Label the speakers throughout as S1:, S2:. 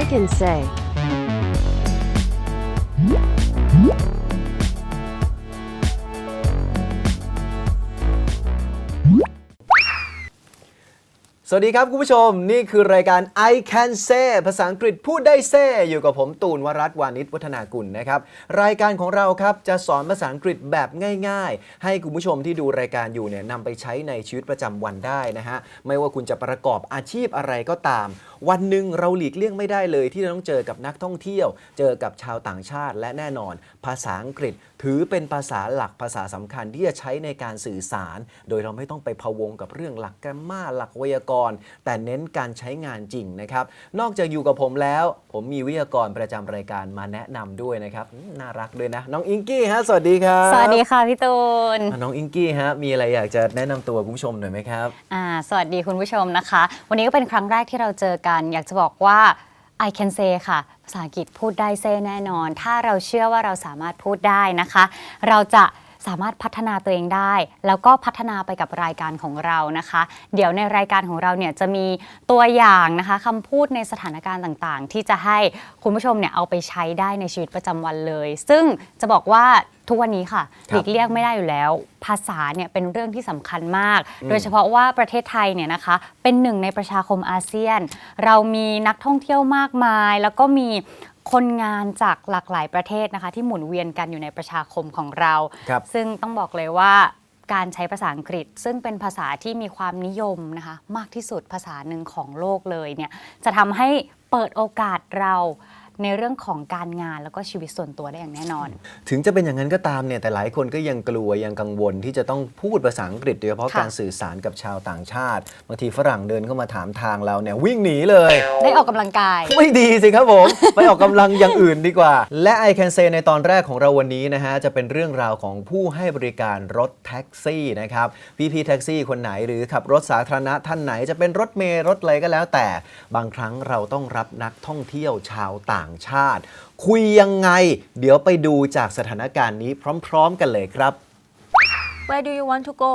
S1: I can say.
S2: สวัสดีครับคุณผู้ชม นี่คือรายการ I Can Say ภาษาอังกฤษพูดได้เซ่อยู่กับผมตูนวรัตน์วานิชวัฒนากุลนะครับ รายการของเราครับจะสอนภาษาอังกฤษแบบง่ายๆ ให้คุณผู้ชมที่ดูรายการอยู่เนี่ยนำไปใช้ในชีวิตประจำวันได้นะฮะ ไม่ว่าคุณจะประกอบอาชีพอะไรก็ตามวันหนึ่งเราหลีกเลี่ยงไม่ได้เลย ที่จะต้องเจอกับนักท่องเที่ยว เจอกับชาวต่างชาติ และแน่นอน ภาษาอังกฤษถือเป็นภาษาหลักภาษาสำคัญที่จะใช้ในการสื่อสาร โดยเราไม่ต้องไปพะวงกับเรื่องหลักแกรมมาหลักไวยากรณ์ แต่เน้นการใช้งานจริงนะครับ นอกจากอยู่กับผมแล้ว ผมมีวิทยากรประจำรายการมาแนะนำด้วยนะครับอืมน่ารักด้วยนะ น้องอิงกี้ฮะสวัสดีครับ
S3: สวัสดีค่ะพี่ตูน
S2: อะน้องอิงกี้ฮะมีอะไรอยากจะแนะนำตัวคุณผู้ชมหน่อยไหมครับ
S3: อ่าสวัสดีคุณผู้ชมนะคะ วันนี้ก็เป็นครั้งแรกที่เราเจอกัน อยากจะบอกว่า I can say ค่ะ ภาษาอังกฤษพูดได้เซ่แน่นอน ถ้าเราเชื่อว่าเราสามารถพูดได้นะคะ เราจะ สามารถพัฒนาตัวเองได้ แล้วก็พัฒนาไปกับรายการของเรานะคะ เดี๋ยวในรายการของเราเนี่ยจะมีตัวอย่างนะคะคำพูดในสถานการณ์ต่างๆ ที่จะให้คุณผู้ชมเนี่ยเอาไปใช้ได้ในชีวิตประจำวันเลย ซึ่งจะบอกว่าทุกวันนี้ค่ะ
S2: ครับ
S3: หลีกเลี่ยงไม่ได้อยู่แล้ว ภาษาเนี่ยเป็นเรื่องที่สำคัญมาก โดยเฉพาะว่าประเทศไทยเนี่ยนะคะ เป็นหนึ่งในประชาคมอาเซียน เรามีนักท่องเที่ยวมากมาย แล้วก็มี คนงานจากหลากหลายประเทศนะคะ ที่หมุนเวียนกันอยู่ในประชาคมของเรา
S2: ครับ
S3: ซึ่งต้องบอกเลยว่าการใช้ภาษาอังกฤษ ซึ่งเป็นภาษาที่มีความนิยมนะคะ มากที่สุดภาษาหนึ่งของโลกเลยเนี่ยจะทำให้เปิดโอกาสเรา ในเรื่องของการงานแล้วก็ชีวิตส่วนตัวได้อย่างแน่นอน
S2: ถึงจะเป็นอย่างนั้นก็ตามเนี่ยแต่หลายคนก็ยังกลัวยังกังวลที่จะต้องพูดภาษาอังกฤษโดยเฉพาะ
S3: ค่ะ
S2: การสื่อสารกับชาวต่างชาติบางทีฝรั่งเดินเข้ามาถามทางเราเนี่ยวิ่งหนีเลย
S3: ได้ออกกำลังกาย
S2: ไม่ดีสิครับผม ไปออกกำลังอย่างอื่นดีกว่า และ I can say ในตอนแรกของเราวันนี้นะฮะ จะเป็นเรื่องราวของผู้ให้บริการรถแท็กซี่นะครับ พี่พี่ๆแท็กซี่คนไหนหรือขับรถสาธารณะท่านไหนจะเป็นรถเมล์รถอะไรก็แล้วแต่ บางครั้งเราต้องรับนักท่องเที่ยวชาวต่างชาติ คุยยังไง เดี๋ยวไปดูจากสถานการณ์นี้พร้อมๆกันเลยครับ
S4: Where do you want to go?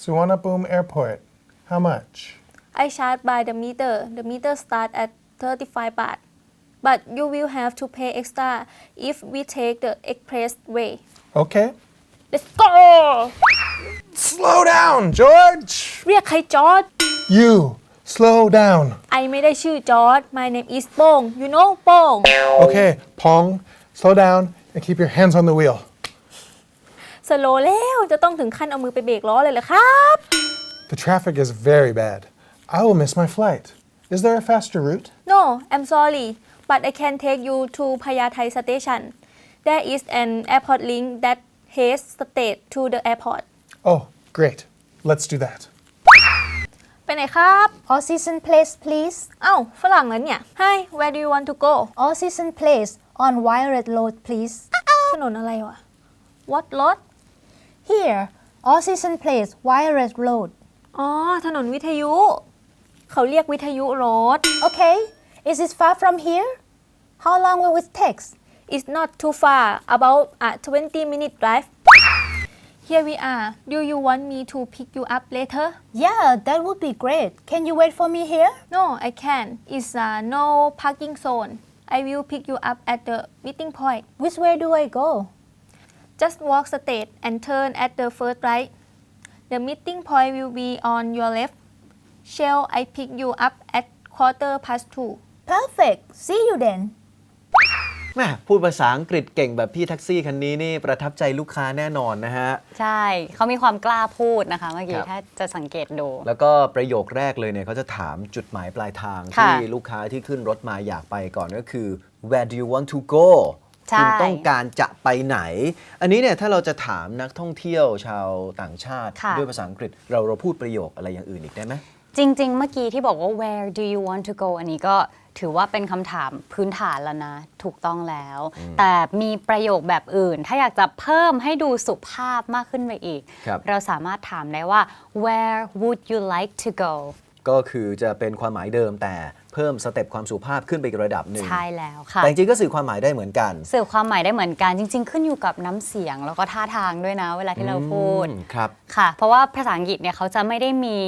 S5: Suvarnabhumi Airport. How much?
S4: I charge by the meter. The meter start at 35 baht. But you will have to pay extra if we take the expressway.
S5: Okay.
S4: Let's go!
S5: Slow down, George!
S4: เรียกใครจอร์ด
S5: You, slow down.
S4: ไอไม่ได้ชื่อจอร์ด My name is โป้ง You know โป้ง
S5: Okay, Pong, slow down and keep your hands on the wheel.
S4: สโลแล้วจะต้องถึงขั้นเอามือไปเบรกล้อเลยเหรอครับ
S5: The traffic is very bad. I will miss my flight. Is there a faster route?
S4: No I'm sorry but I can take you to Payathai station There is an airport link that heads straight to the airport
S5: Oh, great. Let's do that.
S4: ไปไหนครับ
S6: All season place, please.
S4: เอ้าฝรั่งเหรอเนี่ย Hi where do you want to go
S6: All season place on Violet Road, please.
S4: ถนนอะไรวะ What road
S6: Here, all season place, Violet Road.
S4: อ๋อ ถนนวิทยุ เขาเรียกวิทยุรถ
S6: Okay, is it far from here? How long will it take?
S4: It's not too far about a 20 minute drive here we are Do you want me to pick you up later
S6: Yeah, that would be great. Can you wait for me here?
S4: No I can It's a no parking zone I will pick you up at the meeting point
S6: Which way do I go?
S4: Just walk straight and turn at the first right The meeting point will be on your left Shall I pick you up at quarter past two
S6: Perfect. See you then.
S2: แม่พูดภาษาอังกฤษเก่งแบบพี่แท็กซี่คันนี้นี่ประทับใจลูกค้าแน่นอนนะฮะ
S3: ใช่ เขามีความกล้าพูดนะคะ เมื่อกี้
S2: ครับ
S3: ถ้าจะสังเกตดู
S2: แล้วก็ประโยคแรกเลยเนี่ยเขาจะถามจุดหมายปลายทาง
S3: ค่ะ
S2: ที่ลูกค้าที่ขึ้นรถมาอยากไปก่อนก็คือ where do you want to go
S3: ใช่
S2: คุณต้องการจะไปไหน อันนี้เนี่ยถ้าเราจะถามนักท่องเที่ยวชาวต่างชาติ
S3: ค่ะ
S2: ด้วยภาษาอังกฤษเราเราพูดประโยคอะไรอย่างอื่นอีกได้ไหม
S3: จริง ๆ เมื่อกี้ที่บอกว่า where do you want to go อันนี้ก็ ถือว่าเป็นคำถามพื้นฐานแล้วนะ ถูกต้องแล้ว แต่มีประโยคแบบอื่น ถ้าอยากจะเพิ่มให้ดูสุภาพมากขึ้นไปอีก
S2: ครับ
S3: เราสามารถถามได้ว่า where would you like to go
S2: ก็คือจะเป็นความหมายเดิมแต่เพิ่มสเต็ปความสุภาพขึ้นไปอีกระดับหนึ่ง
S3: ใช่แล้วค่ะ
S2: แต่จริงๆก็สื่อความหมายได้เหมือนกัน
S3: สื่อความหมายได้เหมือนกันจริง ๆ ขึ้นอยู่กับน้ำเสียงแล้วก็ท่าทางด้วยนะ เวลาที่เราพูด
S2: อืมครับ
S3: ค่ะ เพราะว่าภาษาอังกฤษเนี่ยเขาจะไม่ได้มี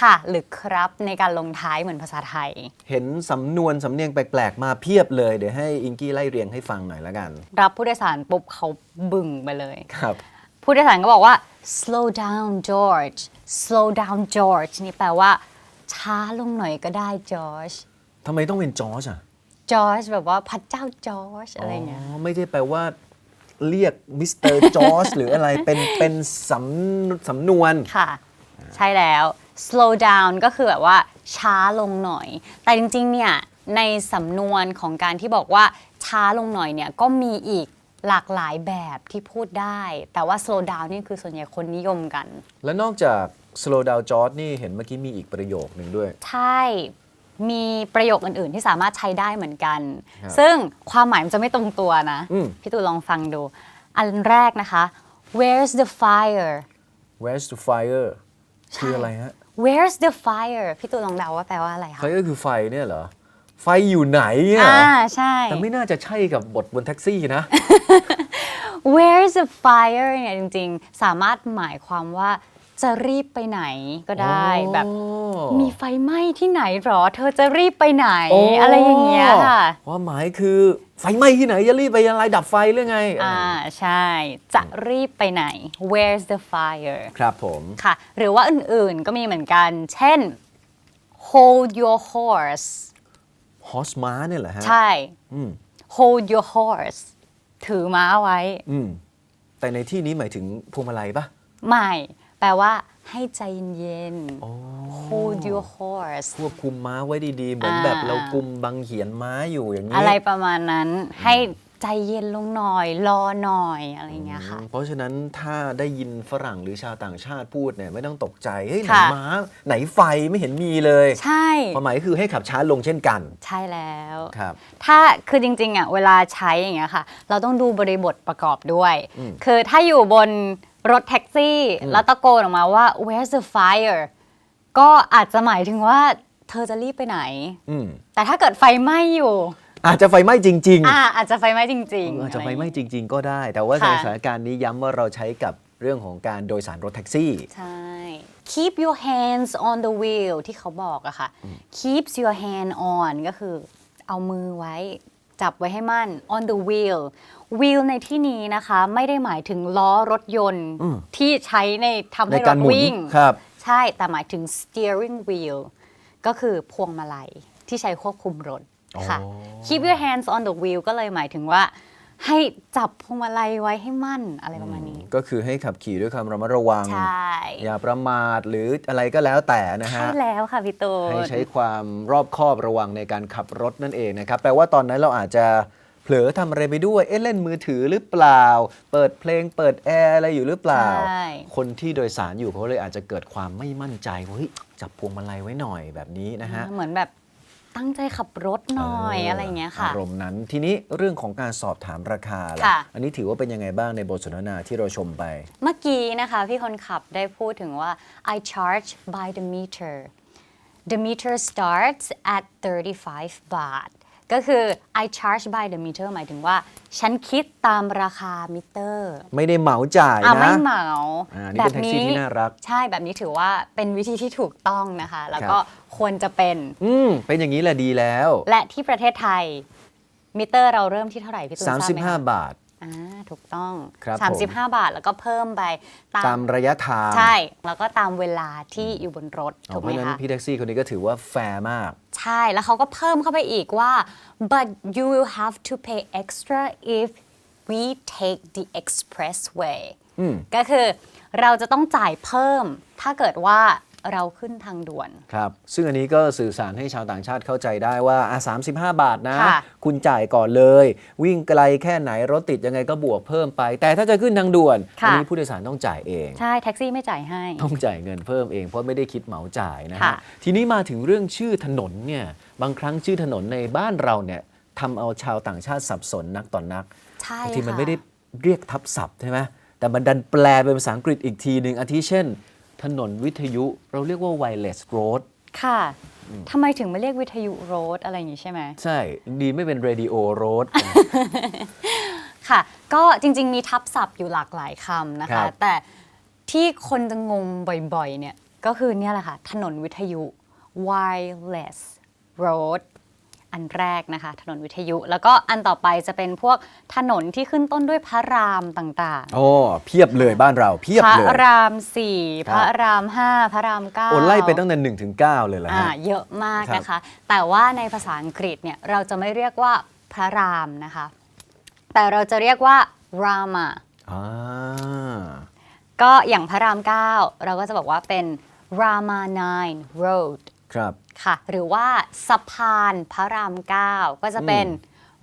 S3: ค่ะ หรือครับในการลงท้ายเหมือนภาษาไทย
S2: เห็นสำนวนสำเนียงแปลกๆ มาเพียบเลย เดี๋ยวให้อิงกี้ไล่เรียงให้ฟังหน่อยละกัน
S3: รับผู้โดยสารปุ๊บเขาบึ่งไปเลย
S2: ครับ
S3: ผู้โดยสารก็บอกว่า slow down George slow down George นี่แปลว่า ช้าลงหน่อยก็ได้ George
S2: ทำไมต้องเป็นจอร์จอะ
S3: George แบบว่าพระเจ้า George อะไรเงี้ย
S2: อ๋อไม่ได้แปลว่า เรียกมิสเตอร์จอร์จหรืออะไรเป็นเป็นสำสำนวน
S3: ค่ะ ใช่แล้ว slow down ก็คือแบบว่าช้าลงหน่อย แต่จริงๆ เนี่ย ในสำนวนของการที่บอกว่าช้าลงหน่อยเนี่ยก็มีอีกหลากหลายแบบที่พูดได้ แต่ว่า slow down นี่คือส่วนใหญ่คนนิยมกัน
S2: และนอกจาก slow down George นี่เห็นเมื่อกี้มีอีกประโยคหนึ่งด้วย
S3: ใช่ มีประโยคอื่น ๆ ที่สามารถใช้ได้เหมือนกัน
S2: ครับ
S3: ซึ่งความหมายมันจะไม่ตรงตัวนะ
S2: อืม
S3: พี่ตูนลองฟังดู อันแรกนะคะ where's the fire
S2: where's the fire คืออะไรฮะ
S3: where's the fire พี่ตูนลองเดาว่าแปลว่าอะไรคะ
S2: ไฟก็คือไฟเนี่ยเหรอ ไฟอยู่ไหนเนี่ย
S3: อ่าใช่
S2: แต่ไม่น่าจะใช่กับบทบนแท็กซี่นะ
S3: where's the fire เนี่ยจริงๆ สามารถหมายความว่า จะรีบไปไหนก็ได้
S2: อ๋อ
S3: แบบ มีไฟไหม้ที่ไหนหรอ เธอจะรีบไปไหน
S2: โอะ
S3: ไรอย่างเงี้ยค่ะ
S2: ความหมายคือไฟไหม้ที่ไหนจะรีบไปยังไงดับไฟหรือไง
S3: อ่าใช่ จะรีบไปไหน where's the fire
S2: ครับผม
S3: ค่ะ หรือว่าอื่นๆก็มีเหมือนกัน เช่น hold your horse
S2: ฮอสม้าเนี่ยเหรอฮะ
S3: ใช่
S2: อืม
S3: hold your horse ถือม้าไว้
S2: อืมแต่ในที่นี้หมายถึงพวงมาลัยปะ
S3: ไม่ แปลว่าให้ใจเย็นๆ hold your horse
S2: ควบคุมม้าไว้ดีๆ เหมือน
S3: อ่า
S2: แบบเรากุมบังเขียนม้าอยู่อย่างนี้
S3: อะไรประมาณนั้นให้ใจเย็นลงหน่อย รอหน่อยอะไรอย่างเงี้ยค่ะ
S2: เพราะฉะนั้นถ้าได้ยินฝรั่งหรือชาวต่างชาติพูดเนี่ยไม่ต้องตกใจ เฮ้ย ไหน
S3: ค่ะ
S2: ม้า ไหนไฟไม่เห็นมีเลย
S3: ใช่
S2: ความหมายคือให้ขับช้าลงเช่นกัน
S3: ใช่แล้ว
S2: ครับ
S3: ถ้าคือจริงๆอะเวลาใช้อย่างเงี้ยค่ะ เราต้องดูบริบทประกอบด้วยคือถ้าอยู่บน รถแท็กซี่ แล้วตะโกนออกมาว่า where's the fire ก็อาจจะหมายถึงว่าเธอจะรีบไปไหน
S2: อืม
S3: แต่ถ้าเกิดไฟไหม้อยู่
S2: อาจจะไฟไหม้จริง ๆ
S3: อ่าอาจจะไฟไหม้จริง
S2: เออ
S3: ๆ
S2: อาจจะไฟ
S3: อร
S2: ไหม้
S3: อย่างเงี้ย
S2: จริง ๆ ก็ได้ แต่ว่าใน
S3: ค่ะ
S2: สถานการณ์นี้ย้ำว่าเราใช้กับเรื่องของการโดยสารรถแท็กซี่
S3: ใช่ keep your hands on the wheel ที่เขาบอกอะค่ะ keeps your hand on ก็คือเอามือไว้ จับไว้ให้มั่น on the wheel wheel ในที่นี้นะคะ ไม่ได้หมายถึงล้อรถยนต์ที่ใช้ในทำให้
S2: ใน
S3: ร
S2: การ
S3: ถ
S2: หมุน
S3: วิ่ง
S2: ครับ
S3: ใช่ แต่หมายถึง steering wheel ก็คือพวงมาลัยที่ใช้ควบคุมรถค่ะ
S2: อ๋อ
S3: keep your hands on the wheel ก็เลยหมายถึงว่า ให้จับพวงมาลัยไว้ให้มั่นอะไรประมาณนี้
S2: ก็คือให้ขับขี่ด้วยความระมัดระวัง
S3: ใช่
S2: อย่าประมาทหรืออะไรก็แล้วแต่นะ
S3: ใช่
S2: ฮะ
S3: แล้วค่ะพี่ตูน
S2: ให้ใช้ความรอบคอบระวังในการขับรถนั่นเองนะครับ แปลว่าตอนนั้นเราอาจจะเผลอทำอะไรไปด้วย เอ๊ะเล่นมือถือหรือเปล่า เปิดเพลงเปิดแอร์อะไรอยู่หรือเปล่า
S3: ใช่
S2: คนที่โดยสารอยู่เขาเลยอาจจะเกิดความไม่มั่นใจว่าเฮ้ยจับพวงมาลัยไว้หน่อยแบบนี้นะฮะ
S3: เหมือนแบบ ตั้งใจขับรถหน่อยอะไรอย่างเงี้ยค่ะ
S2: อารมณ์นั้นทีนี้เรื่องของการสอบถามราคาล่ะ
S3: ค่ะ
S2: อันนี้ถือว่าเป็นยังไงบ้างในบทสนทนาที่เราชมไป
S3: เมื่อกี้นะคะพี่คนขับได้พูดถึงว่า I charge by the meter the meter starts at 35บาท ก็คือ I charge by the meter หมายถึงว่า ฉันคิดตามราคามิเตอร์
S2: ไม่ได้เหมาจ่าย
S3: อะ
S2: นะ
S3: ไม่เหมา
S2: อ่านี่เป็นแท็กซี่ที่น่ารัก
S3: ใช่แบบนี้ถือว่าเป็นวิธีที่ถูกต้องนะคะ แล้วก็
S2: ครับ
S3: ควรจะเป็น
S2: อืม เป็นอย่างนี้แหละดีแล้ว
S3: และที่ประเทศไทยมิเตอร์เราเริ่มที่เท่าไหร่พี่ตูนทราบไหมคะ
S2: 35 บาท
S3: อ่าถูกต้อง
S2: ครับผม
S3: 35 บาทแล้วก็เพิ่มไปตาม
S2: ตามระยะทาง
S3: ใช่ แล้วก็ตามเวลาที่อยู่บนรถ
S2: อ๋อ
S3: ถูก
S2: เพ
S3: ไหม
S2: ราะฉะนั้น
S3: คะ
S2: พี่แท็กซี่คนนี้ก็ถือว่าแฟร์มาก
S3: ใช่ แล้วเขาก็เพิ่มเข้าไปอีกว่า but you will have to pay extra if we take the expressway ก็คือเราจะต้องจ่ายเพิ่ม ถ้าเกิดว่า เราขึ้นทางด่วน
S2: ครับ ซึ่งอันนี้ก็สื่อสารให้ชาวต่างชาติเข้าใจได้ว่าอะ35 บาทนะ
S3: ค่ะ
S2: คุณจ่ายก่อนเลย วิ่งไกลแค่ไหนรถติดยังไงก็บวกเพิ่มไป แต่ถ้าจะขึ้นทางด่วนอั
S3: ค่ะ
S2: นี้ผู้โดยสารต้องจ่ายเอง
S3: ใช่ แท็กซี่ไม่จ่ายให้
S2: ต้องจ่ายเงินเพิ่มเองเพราะไม่ได้คิดเหมาจ่ายนะ
S3: ค่ะ
S2: ฮะทีนี้มาถึงเรื่องชื่อถนนเนี่ย บางครั้งชื่อถนนในบ้านเราเนี่ยทำเอาชาวต่างชาติสับสนนักต่อนนัก
S3: ใช่
S2: บางทีมัน
S3: ค่ะ
S2: ไม่ได้เรียกทับศัพท์ใช่ไหมแต่มันดันแปลเป็นภาษาอังกฤษอีกทีหนึ่งอาทิเช่น ถนนวิทยุเราเรียกว่า wireless road
S3: ค่ะทำไมถึงไม่เรียกวิทยุโรดอะไรอย่างนี้ใช่ไหม
S2: ใช่ ดีไม่เป็น radio road
S3: ค่ะ ก็จริง ๆ มีทับศัพท์อยู่หลากหลายคำนะ
S2: ครั
S3: คะ
S2: บ
S3: แต่ที่คนจะงงบ่อย ๆ เนี่ย ก็คือเนี่ยแหละค่ะ ถนนวิทยุ wireless road อันแรกนะคะ ถนนวิทยุ แล้วก็อันต่อไปจะเป็นพวกถนนที่ขึ้นต้นด้วยพระรามต่าง
S2: โอ้เพียบเลยบ้านเราเพีย
S3: ๆ
S2: บ
S3: พระ
S2: เลย
S3: รามสี่
S2: ครับ
S3: พระรามห้าพระรามเก้า
S2: โอ้ไล่ไปตั้งแต่หนึ่งถึงเก้าเลยเหรอ
S3: อ่า
S2: ฮะ
S3: เยอะมาก
S2: ครับ
S3: นะคะ แต่ว่าในภาษาอังกฤษเนี่ยเราจะไม่เรียกว่าพระรามนะคะ แต่เราจะเรียกว่า rama
S2: อ่า
S3: ก็อย่างพระราม 9 เราก็จะบอกว่าเป็น rama 9 road
S2: ครับ
S3: ค่ะ หรือว่าสะพานพระราม 9 ก็จะเป็น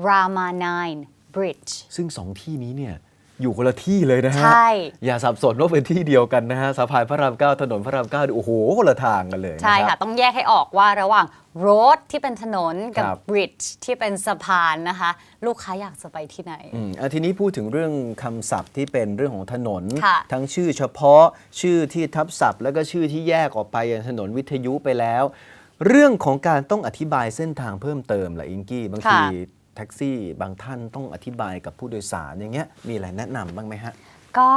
S3: rama 9 bridge
S2: ซึ่งสองที่นี้เนี่ย อยู่คนละที่เลยนะฮะ
S3: ใช่
S2: อย่าสับสนว่าเป็นที่เดียวกันนะฮะสะพานพระรามเก้าถนนพระรามเก้าโอ้โหคนละทางกันเลย
S3: ใช่
S2: น
S3: ค่ะ
S2: รับ
S3: ต้องแยกให้ออกว่าระหว่าง road ที่เป็นถนนกับ
S2: ครับ
S3: bridge ที่เป็นสะพานนะคะ ลูกค้าอยากจะไปที่ไหน
S2: อืมอะทีนี้พูดถึงเรื่องคำศัพท์ที่เป็นเรื่องของถนน
S3: ค่ะ
S2: ทั้งชื่อเฉพาะชื่อที่ทับศัพท์ แล้วก็ชื่อที่แยกออกไปอย่างถนนวิทยุไปแล้ว เรื่องของการต้องอธิบายเส้นทางเพิ่มเติมล่ะอิงกี้บางที
S3: ค่ะ
S2: แท็กซี่บางท่านต้องอธิบายกับผู้โดยสารอย่างเงี้ยมีอะไรแนะนำบ้างไหมฮะ
S3: ก็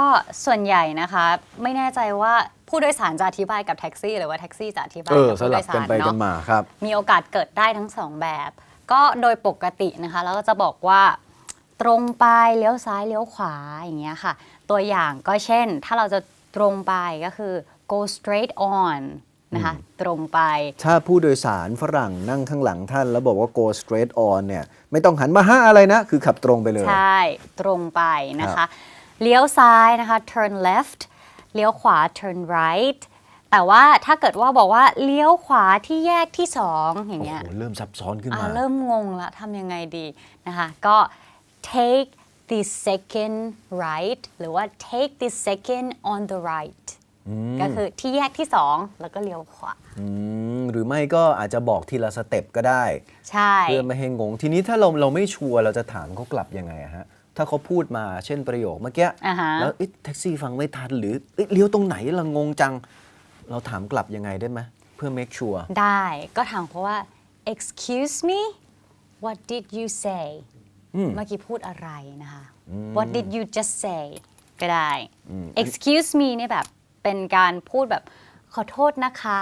S3: ส่วนใหญ่นะคะ ไม่แน่ใจว่าผู้โดยสารจะอธิบายกับแท็กซี่ หรือว่าแท็กซี่จะอธิบาย
S2: เออ
S3: กับ
S2: ส
S3: ผู้โด
S2: ลับ
S3: ยสา
S2: กัน
S3: ร
S2: ไปกัน
S3: เนาะ
S2: มาครับ
S3: มีโอกาสเกิดได้ทั้งสองแบบ ก็โดยปกตินะคะเราก็จะบอกว่าตรงไปเลี้ยวซ้ายเลี้ยวขวาอย่างเงี้ยค่ะ ตัวอย่างก็เช่น ถ้าเราจะตรงไปก็คือ go straight on นะคะตรงไป
S2: ถ้าผู้โดยสารฝรั่งนั่งข้างหลังท่าน แล้วบอกว่า go straight on เนี่ยไม่ต้องหันมาห้าอะไรนะ คือขับตรงไปเลย
S3: ใช่ ตรงไปนะ
S2: ครั
S3: คะ
S2: บ
S3: เลี้ยวซ้ายนะคะ turn left เลี้ยวขวา turn right แต่ว่าถ้าเกิดว่าบอกว่าเลี้ยวขวาที่แยกที่สองอย่าง
S2: โอ้
S3: เงี้ย
S2: โหเริ่มซับซ้อนขึ้น
S3: อ่า
S2: มา
S3: เริ่มงงละทำยังไงดีนะคะ ก็ take the second right หรือว่า take the second on the right ก็คือที่แยกที่สองแล้วก็เลี้ยวขวา
S2: อืมหรือไม่ก็อาจจะบอกทีละสเต็ปก็ได้
S3: ใช่
S2: เพื่อไม่ให้งง ทีนี้ถ้าเราเราไม่ชัวร์เราจะถามเขากลับยังไงอะฮะถ้าเขาพูดมาเช่นประโยคเมื่อกี้
S3: อ่าฮะ
S2: แล้วเอ๊ะแท็กซี่ฟังไม่ทันหรือเอ๊ะเลี้ยวตรงไหนเรางงจัง เราถามกลับยังไงได้ไหมเพื่อ make sure
S3: ได้ก็ถามเขาว่า excuse me what did you say เมื่อกี้พูดอะไรนะคะ what did you just say ก็ได้ excuse me เนี่ยแบบ เป็นการพูดแบบขอโทษนะคะ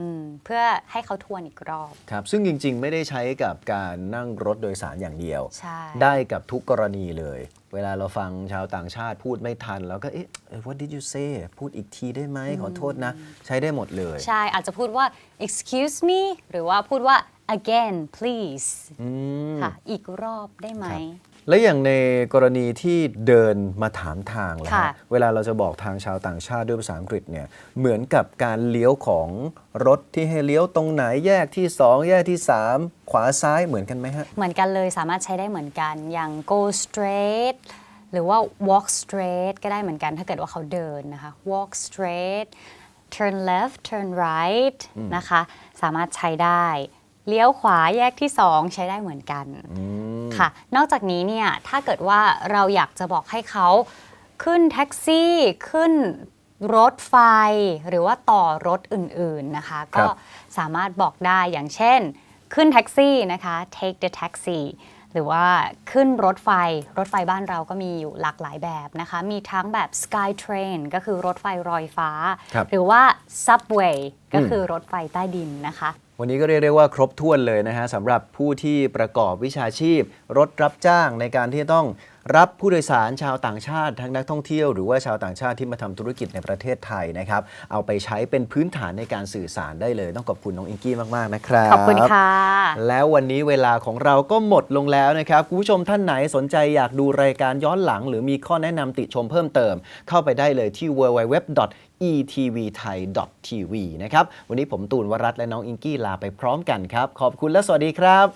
S3: อืมเพื่อให้เขาทวนอีกรอบ
S2: ครับ ซึ่งจริงๆ ไม่ได้ใช้กับการนั่งรถโดยสารอย่างเดียว
S3: ใช่
S2: ได้กับทุกกรณีเลย เวลาเราฟังชาวต่างชาติพูดไม่ทันเราก็เอ๊ะ what did you say พูดอีกทีได้ไหมขอโทษนะ ใช้ได้หมดเลย
S3: ใช่อาจจะพูดว่า excuse me หรือว่าพูดว่า again please ค่ะ อีกรอบได้ไหม
S2: และอย่างในกรณีที่เดินมาถามทางแล้ว
S3: ค่ะ
S2: ฮะเวลาเราจะบอกทางชาวต่างชาติด้วยภาษาอังกฤษเนี่ยเหมือนกับการเลี้ยวของรถที่ให้เลี้ยวตรงไหนแยกที่ 2 แยกที่ 3 ขวาซ้ายเหมือนกันไหมฮะ
S3: เหมือนกันเลยสามารถใช้ได้เหมือนกันอย่าง go straight หรือว่า walk straight ก็ได้เหมือนกันถ้าเกิดว่าเขาเดินนะคะ walk straight turn left turn right นะคะ สามารถใช้ได้ เลี้ยวขวาแยกที่ 2 ใช้ได้เหมือนกันค่ะ นอกจากนี้เนี่ยถ้าเกิดว่าเราอยากจะบอกให้เขาขึ้นแท็กซี่ขึ้นรถไฟ หรือว่าต่อรถอื่นๆนะคะ
S2: ครั
S3: ก็
S2: บ
S3: สามารถบอกได้อย่างเช่น ขึ้นแท็กซี่นะคะ take the taxi หรือว่าขึ้นรถไฟ รถไฟบ้านเราก็มีอยู่หลากหลายแบบนะคะ มีทั้งแบบ sky train ก็คือรถไฟรอยฟ้า
S2: ครับ
S3: หรือว่า subway ก็คือรถไฟใต้ดินนะคะ
S2: วันนี้ก็เรียกได้ว่าครบถ้วนเลยนะฮะสำหรับผู้ที่ประกอบวิชาชีพ รถรับจ้างในการที่ต้อง รับผู้โดยสารชาวต่างชาติทั้งนักท่องเที่ยวหรือว่าชาวต่างชาติที่มาทำธุรกิจในประเทศไทยนะครับ เอาไปใช้เป็นพื้นฐานในการสื่อสารได้เลย ต้องขอบคุณน้องอิงกี้มาก ๆ นะครับ
S3: ขอบคุณค่ะ
S2: แล้ววันนี้เวลาของเราก็หมดลงแล้วนะครับ คุณผู้ชมท่านไหนสนใจอยากดูรายการย้อนหลัง หรือมีข้อแนะนำติชมเพิ่มเติม เข้าไปได้เลยที่ www.etvthai.tv นะครับ วันนี้ผมตูนวรัตน์และน้องอิงกี้ลาไปพร้อมกันครับ ขอบคุณและสวัสดีครับ